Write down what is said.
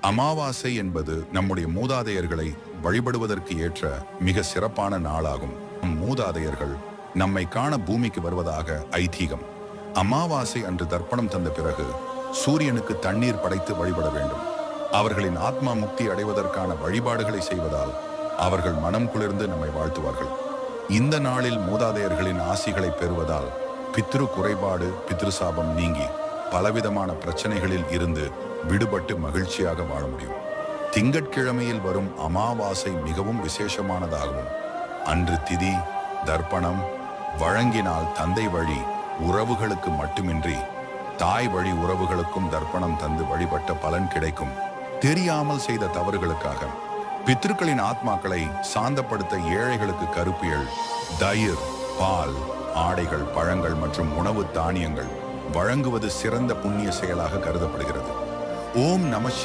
அமாவாசை என்பது நம்முடைய மூதாதையர்களை வழிபடுவதற்கு ஏற்ற மிக சிறப்பான நாளாகும். மூதாதையர்கள் நம்மை காண பூமிக்கு வருவதாக ஐதீகம். அமாவாசை அன்று தர்ப்பணம் தந்த பிறகு சூரியனுக்கு தண்ணீர் படைத்து வழிபட வேண்டும். அவர்களின் ஆத்மா முக்தி அடைவதற்கான வழிபாடுகளை செய்வதால் அவர்கள் மனம் குளிர்ந்து நம்மை வாழ்த்துவார்கள். இந்த நாளில் மூதாதையர்களின் ஆசிகளை பெறுவதால் பித்ரு குறைபாடு பித்ரு சாபம் நீங்கி பலவிதமான பிரச்சனைகளில் இருந்து விடுபட்டு மகிழ்ச்சியாக வாழ முடியும். திங்கட்கிழமையில் வரும் அமாவாசை மிகவும் விசேஷமானதாகவும் அன்று திதி தர்ப்பணம் வழங்கினால் தந்தை வழி உறவுகளுக்கு மட்டுமின்றி தாய் வழி உறவுகளுக்கும் தர்ப்பணம் தந்து வழிபட்ட பலன் கிடைக்கும். தெரியாமல் செய்த தவறுகளுக்காக பித்ருக்களின் ஆத்மாக்களை சாந்தப்படுத்த ஏழைகளுக்கு கருப்பியல் தயிர் பால் ஆடைகள் பழங்கள் மற்றும் உணவு தானியங்கள் வழங்குவது சிறந்த புண்ணிய செயலாக கருதப்படுகிறது. ఓం నమ